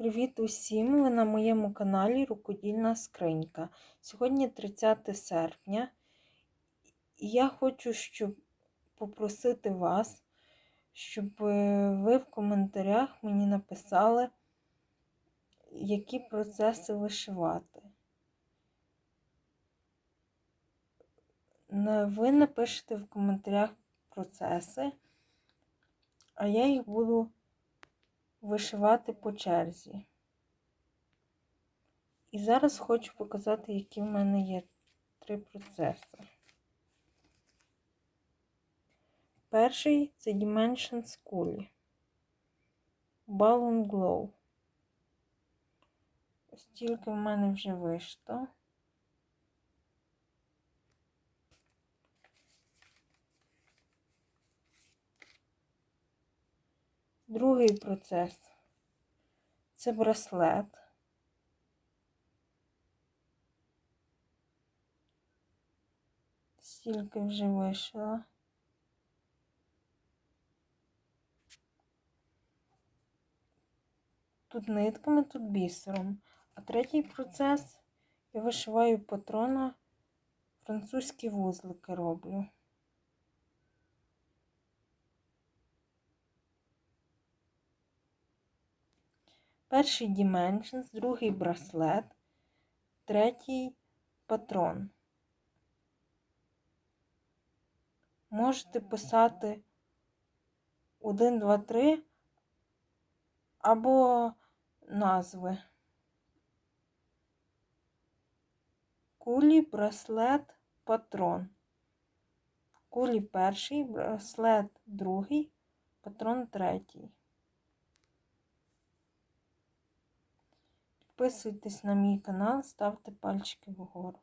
Привіт усім! Ви на моєму каналі Рукодільна скринька. Сьогодні 30 серпня, і я хочу щоб попросити вас, щоб е, ви в коментарях мені написали, які процеси вишивати. Ви напишете в коментарях процеси, а я їх буду вишивати по черзі. І зараз хочу показати, які в мене є три процеси. Перший це Dimensions Cool. Balloon Glow. Ось тільки в мене вже вийшло. Другий процес це браслет. Стільки вже вийшло. Тут нитками, тут бісером. А третій процес я вишиваю патрона, французькі вузлики роблю. Перший Dimensions, другий браслет, третій патрон. Можете писати 1, 2, 3 або назви. Кулі, браслет, патрон. Кулі перший, браслет другий, патрон третій. Підписуйтесь на мій канал, ставте пальчики вгору.